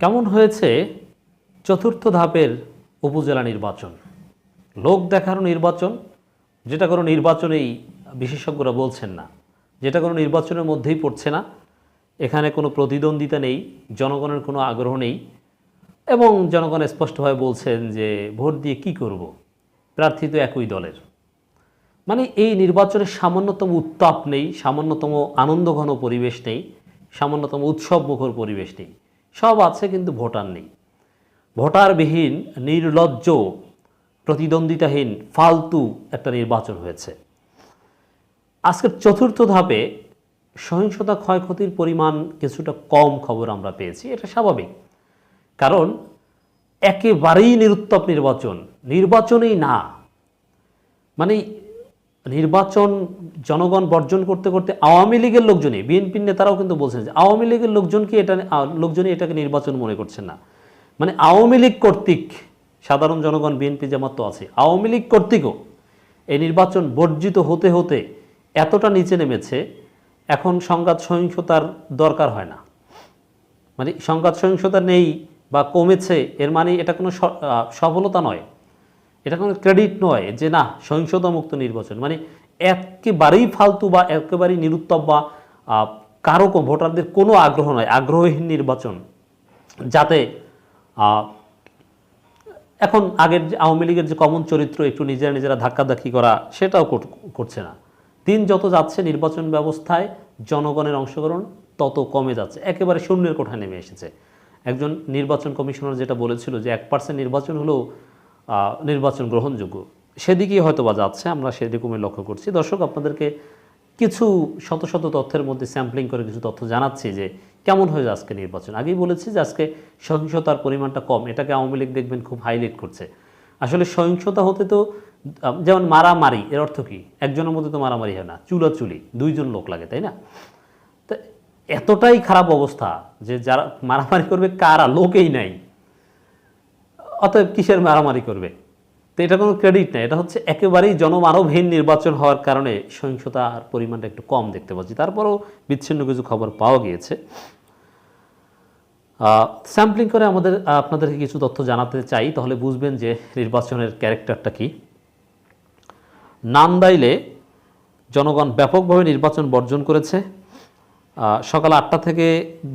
কেমন হয়েছে চতুর্থ ধাপের উপজেলা নির্বাচন? লোক দেখানো নির্বাচন, যেটা কোনো নির্বাচনেই বিশেষজ্ঞরা বলছেন না। যেটা কোনো নির্বাচনের মধ্যেই পড়ছে না। এখানে কোনো প্রতিদ্বন্দ্বিতা নেই, জনগণের কোনো আগ্রহ নেই এবং জনগণ স্পষ্টভাবে বলছেন যে ভোট দিয়ে কি করব? প্রার্থী তো একই দলের। মানে এই নির্বাচনের সামান্যতম উত্তাপ নেই, সামান্যতম আনন্দঘন পরিবেশ নেই, সামান্যতম উৎসবমুখর পরিবেশ নেই। সব আছে কিন্তু ভোটার নেই। ভোটারবিহীন, নির্লজ্জ, প্রতিদ্বন্দ্বিতাহীন, ফালতু একটা নির্বাচন হয়েছে। আজকের চতুর্থ ধাপে সহিংসতা ক্ষয়ক্ষতির পরিমাণ কিছুটা কম খবর আমরা পেয়েছি, এটা স্বাভাবিক। কারণ একেবারেই নিরুত্তপ নির্বাচন, নির্বাচনেই না। মানে নির্বাচন জনগণ বর্জন করতে করতে আওয়ামী লীগের লোকজনই, বিএনপির নেতারাও কিন্তু বলছেন যে আওয়ামী লীগের লোকজনকে এটা লোকজনই এটাকে নির্বাচন মনে করছেন না। মানে আওয়ামী লীগ কর্তৃক, সাধারণ জনগণ, বিএনপি জামাত তো আছে, আওয়ামী লীগ কর্তৃকও এই নির্বাচন বর্জিত হতে হতে এতটা নিচে নেমেছে, এখন সংঘাত সহিংসতার দরকার হয় না। মানে সংঘাত সহিংসতা নেই বা কমেছে, এর মানে এটা কোনো সফলতা নয়। এটা কোনো ক্রেডিট নয় যে না সহিংসতা মুক্ত নির্বাচন। মানে একেবারেই ফালতু বা একেবারেই নিরুত্তম বা কারও ভোটারদের কোনো আগ্রহ নয়, আগ্রহহীন নির্বাচন। যাতে এখন আগের যে আওয়ামী লীগের যে কমন চরিত্র, একটু নিজেরা নিজেরা ধাক্কাধাক্কি করা, সেটাও করছে না। দিন যত যাচ্ছে নির্বাচন ব্যবস্থায় জনগণের অংশগ্রহণ তত কমে যাচ্ছে। একেবারে শূন্যের কোঠায় নেমে এসেছে। একজন নির্বাচন কমিশনার যেটা বলেছিল যে এক পার্সেন্ট নির্বাচন হলেও নির্বাচন গ্রহণযোগ্য। সেদিকেই হয়তো বা যাচ্ছে, আমরা সেরকমই লক্ষ্য করছি। দর্শক, আপনাদেরকে কিছু শত শত তথ্যের মধ্যে স্যাম্পলিং করে কিছু তথ্য জানাচ্ছি যে, কেমন হয়েছে আজকে নির্বাচন? আগেই বলেছি যে, আজকে সহিংসতার পরিমাণটা কম। এটাকে আওয়ামী লীগ দেখবেন খুব হাইলাইট করছে। আসলে সহিংসতা হতে তো যেমন মারামারি, এর অর্থ কি? একজনের মধ্যে তো মারামারি হয় না, চুলাচুলি, দুইজন লোক লাগে, তাই না? তা এতটাই খারাপ অবস্থা যে, যারা মারামারি করবে, কারা? লোকেই নাই। অতএব কিসের মারামারি করবে? তো এটা কোনো ক্রেডিট নেই, এটা হচ্ছে একেবারেই জনমানবহীন নির্বাচন হওয়ার কারণে সহিংসতার পরিমাণটা একটু কম দেখতে পাচ্ছি। তারপরেও বিচ্ছিন্ন কিছু খবর পাওয়া গিয়েছে। স্যাম্পলিং করে আমাদের আপনাদেরকে কিছু তথ্য জানাতে চাই, তাহলে বুঝবেন যে নির্বাচনের ক্যারেক্টারটা কি। নান্দাইলে জনগণ ব্যাপকভাবে নির্বাচন বর্জন করেছে। সকাল আটটা থেকে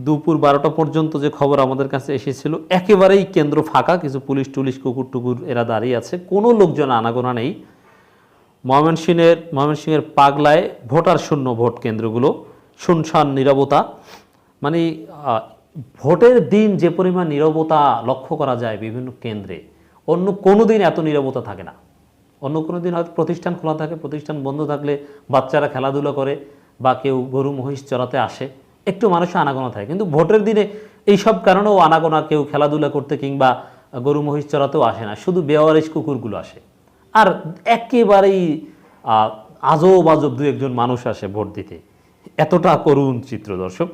দুপুর বারোটা পর্যন্ত যে খবর আমাদের কাছে এসেছিল, একেবারেই কেন্দ্র ফাঁকা, কিছু পুলিশ টুলিশ, কুকুর টুকুর এরা দাঁড়িয়ে আছে। কোনো লোকজন আনাগোনা নেই। ময়মনসিংহের ময়মনসিংহের পাগলায় ভোটার শূন্য ভোট কেন্দ্রগুলো, শুনশান নীরবতা। মানে ভোটের দিন যে পরিমাণ নীরবতা লক্ষ্য করা যায় বিভিন্ন কেন্দ্রে, অন্য কোনো দিন এত নীরবতা থাকে না। অন্য কোনো দিন হয়তো প্রতিষ্ঠান খোলা থাকে, প্রতিষ্ঠান বন্ধ থাকলে বাচ্চারা খেলাধুলা করে বা কেউ গরু, মহিষ চড়াতে আসে, একটু মানুষের আনাগোনা থাকে। কিন্তু ভোটের দিনে এই সব কারণেও আনাগোনা কেউ খেলাধুলা করতে কিংবা গরু, মহিষ চড়াতেও আসে না। শুধু বেওয়ারিশ কুকুরগুলো আসে। আর একেবারেই আজব আজব দু একজন মানুষ আসে ভোট দিতে। এতটা করুণ চিত্র, দর্শক।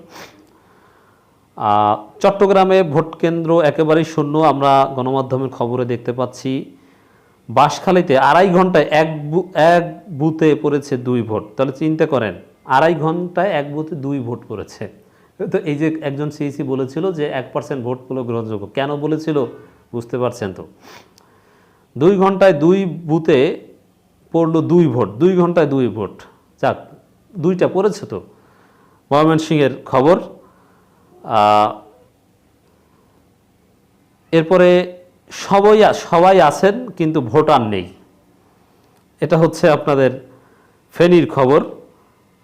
চট্টগ্রামে ভোট কেন্দ্র একেবারেই শূন্য। আমরা গণমাধ্যমের খবরে দেখতে পাচ্ছি, বাঁশখালীতে আড়াই ঘন্টায় এক এক বুথে পড়েছে দুই ভোট। তাহলে চিন্তা করেন আড়াই ঘন্টায় এক বুথে দুই ভোট পড়েছে তো এই যে একজন সিইসি বলেছিল যে এক পার্সেন্ট ভোট পেল গ্রহণযোগ্য। কেন বলেছিল? বুঝতে পারছেন তো? দুই ঘন্টায় দুই বুথে পড়ল দুই ভোট। দুই ঘন্টায় দুই ভোট। যাক, দুইটা পড়েছে তো। ময়মনসিংহের খবর এরপরে সবাই সবাই আছেন, কিন্তু ভোটার নেই। এটা হচ্ছে আপনাদের ফেনীর খবর।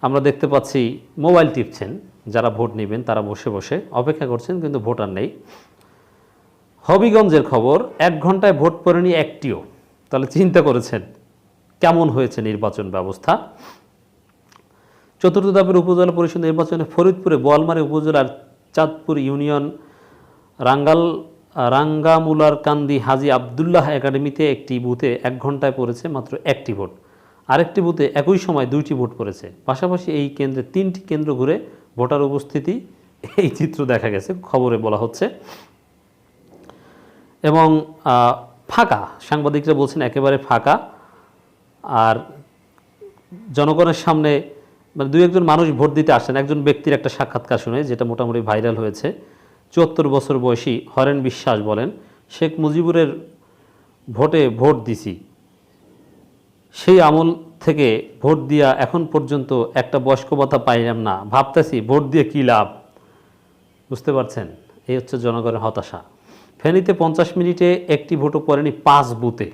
আমরা দেখতে পাচ্ছি মোবাইল টিপছেন, যারা ভোট নেবেন তারা বসে বসে অপেক্ষা করছেন, কিন্তু ভোটার নেই। হবিগঞ্জের খবর, এক ঘন্টায় ভোট পড়েনি একটিও। তাহলে চিন্তা করেছেন, কেমন হয়েছে নির্বাচন ব্যবস্থা? চতুর্থ ধাপের উপজেলা পরিষদ নির্বাচনে ফরিদপুরে বোয়ালমারী উপজেলার চাঁদপুর ইউনিয়ন রাঙ্গাল রাঙ্গামুলার কান্দি হাজি আবদুল্লাহ একাডেমিতে একটি বুথে এক ঘন্টায় পড়েছে মাত্র একটি ভোট। আরেকটি বুথে একই সময় দুইটি ভোট পড়েছে পাশাপাশি এই কেন্দ্রে তিনটি কেন্দ্র ঘুরে ভোটার উপস্থিতি এই চিত্র দেখা গেছে, খবরে বলা হচ্ছে। এবং ফাঁকা, সাংবাদিকরা বলছেন একেবারে ফাঁকা। আর জনগণের সামনে মানে দুই একজন মানুষ ভোট দিতে আসেন, একজন ব্যক্তির একটা সাক্ষাৎকার শুনে, যেটা মোটামুটি ভাইরাল হয়েছে। চুয়াত্তর বছর বয়সী হরেন বিশ্বাস বলেন, শেখ মুজিবুরের ভোটে ভোট দিছি। সেই আমল থেকে ভোট দিয়া এখন পর্যন্ত একটা বয়স্ক ভাতা পাইলাম না। ভাবতেছি ভোট দিয়ে কী লাভ? বুঝতে পারছেন? এই হচ্ছে জনগণের হতাশা। ফেনীতে পঞ্চাশ মিনিটে একটি ভোটও পড়েনি পাঁচ বুথে।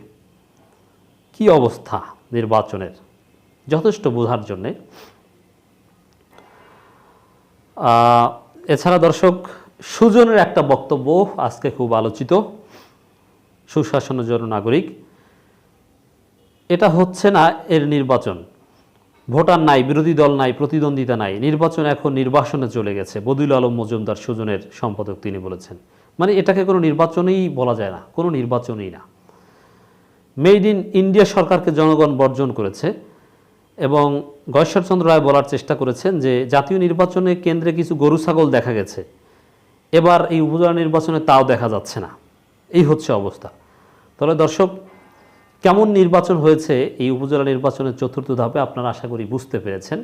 কি অবস্থা নির্বাচনের? যথেষ্ট বোঝার জন্যে। এছাড়া দর্শক, সুজনের একটা বক্তব্য আজকে খুব আলোচিত। সুশাসনের জন্য নাগরিক। এটা হচ্ছে না এর নির্বাচন। ভোটার নাই, বিরোধী দল নাই, প্রতিদ্বন্দ্বিতা নাই। নির্বাচন এখন নির্বাসনে চলে গেছে, বদিউল আলম মজুমদার সুজনের সম্পাদক তিনি বলেছেন। মানে এটাকে কোনো নির্বাচনেই বলা যায় না, কোনো নির্বাচনই না। মেড ইন ইন্ডিয়া সরকারকে জনগণ বর্জন করেছে এবং গয়েশ্বরচন্দ্র রায় বলার চেষ্টা করেছেন যে জাতীয় নির্বাচনে কেন্দ্রে কিছু গরু ছাগল দেখা গেছে, এবার এই উপজেলা নির্বাচনে তাও দেখা যাচ্ছে না। এই হচ্ছে অবস্থা। তাহলে দর্শক কেমন নির্বাচন হয়েছে এই উপজেলা নির্বাচনের চতুর্থ ধাপে আপনারা আশা করি বুঝতে পেরেছেন।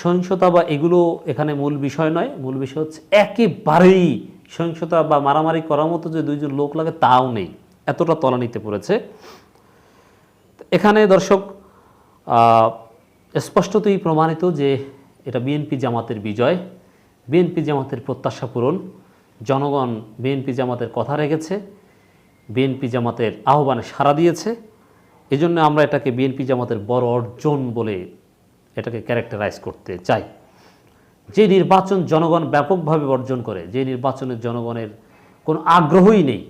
সহিংসতা বা এগুলো এখানে মূল বিষয় নয়, মূল বিষয় হচ্ছে একেবারেই সহিংসতা বা মারামারি করার মতো যে দুইজন লোক লাগে তাও নেই, এতটা তলানিতে পড়েছে। এখানে দর্শক স্পষ্টতই প্রমাণিত যে এটা বিএনপি জামাতের বিজয়, বিএনপি জামাতের প্রত্যাশা পূরণ, জনগণ বিএনপি জামাতের কথা রেখেছে। বিএনপি জামাতের আহ্বানে সাড়া দিয়েছে। এজন্য আমরা এটাকে বিএনপি জামাতের বড় অর্জন বলে এটাকে ক্যারেক্টারাইজ করতে চাই। যে নির্বাচন জনগণ ব্যাপকভাবে বর্জন করে, যে নির্বাচনের জনগণের কোনো আগ্রহই নেই,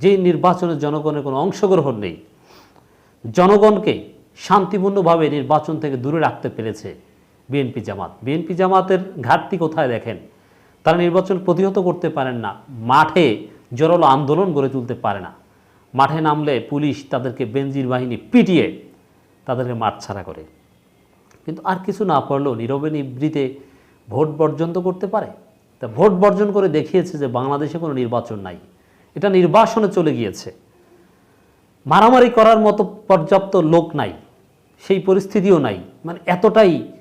যে নির্বাচনে জনগণের কোনো অংশগ্রহণ নেই, জনগণকে শান্তিপূর্ণভাবে নির্বাচন থেকে দূরে রাখতে পেরেছে বিএনপি জামাত। বিএনপি জামাতের ঘাটতি কোথায় দেখেন? তারা নির্বাচন প্রতিহত করতে পারেন না। মাঠে জোরালো আন্দোলন গড়ে তুলতে পারে না। মাঠে নামলে পুলিশ তাদেরকে বেঞ্জির বাহিনী পিটিয়ে তাদেরকে মাঠ ছাড়া করে। কিন্তু আর কিছু না পারলেও নীরবে নিবৃতে ভোট বর্জন তো করতে পারে। তা ভোট বর্জন করে দেখিয়েছে যে বাংলাদেশে কোনো নির্বাচন নাই। এটা নির্বাসনে চলে গিয়েছে। মারামারি করার মতো পর্যাপ্ত লোক নাই। সেই পরিস্থিতিও নাই। মানে এতটাই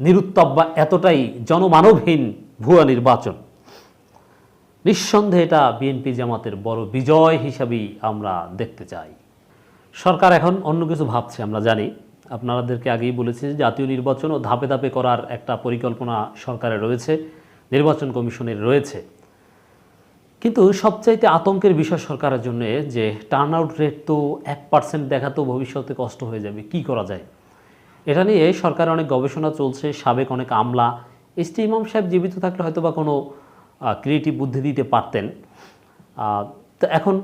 নিরুত্তপ বা এতটাই জনমানবহীন ভুয়া নির্বাচন। নিঃসন্দেহে এটা বিএনপি জামাতের বড় বিজয় হিসাবেই আমরা দেখতে চাই। সরকার এখন অন্য কিছু ভাবছে, আমরা জানি। আপনাদেরকে আগেই বলেছি যে জাতীয় নির্বাচন ও ধাপে ধাপে করার একটা পরিকল্পনা সরকারের রয়েছে, নির্বাচন কমিশনের রয়েছে। কিন্তু সবচাইতে আতঙ্কের বিষয় সরকারের জন্য যে টার্ন আউট রেট তো এক পার্সেন্ট দেখা তো ভবিষ্যতে কষ্ট হয়ে যাবে, কি করা যায়? এটা নিয়ে সরকারের অনেক গবেষণা চলছে, সাবেক অনেক আমলা, এস টি ইমাম সাহেব জীবিত থাকলে হয়তো বা কোনো ক্রিয়েটিভ বুদ্ধি দিতে পারতেন। তো এখন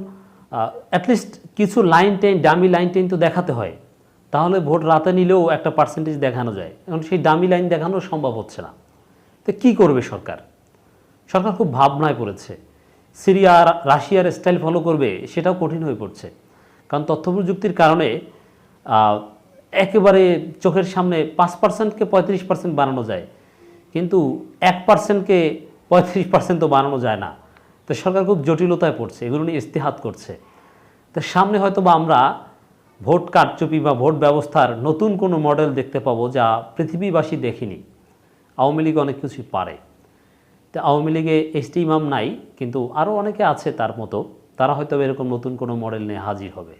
অ্যাটলিস্ট কিছু line ten dummy line ten তো দেখাতে হয়। তাহলে ভোট রাতে নিলেও একটা পার্সেন্টেজ দেখানো যায়। এখন সেই ডামি লাইন দেখানো সম্ভব হচ্ছে না। তো কী করবে সরকার? সরকার খুব ভাবনায় পড়েছে। সিরিয়া, রাশিয়ার স্টাইল ফলো করবে, সেটাও কঠিন হয়ে পড়ছে। কারণ তথ্য প্রযুক্তির কারণে একেবারে চোখের সামনে পাঁচ পার্সেন্টকে পঁয়ত্রিশ পার্সেন্ট বানানো যায়। কিন্তু এক পার্সেন্টকে পঁয়ত্রিশ পার্সেন্ট তো বানানো যায় না। তো সরকার খুব জটিলতায় পড়ছে, এগুলো নিয়ে ইস্তেহাত করছে। তো সামনে হয়তো বা আমরা ভোট কারচুপি বা ভোট ব্যবস্থার নতুন কোনো মডেল দেখতে পাবো যা পৃথিবীবাসী দেখিনি। আওয়ামী লীগ অনেক কিছুই পারে। তো আওয়ামী লীগে এসটি ইমাম নাই, কিন্তু আরও অনেকে আছে তার মতো, তারা হয়তো এরকম নতুন কোনো মডেল নিয়ে হাজির হবে।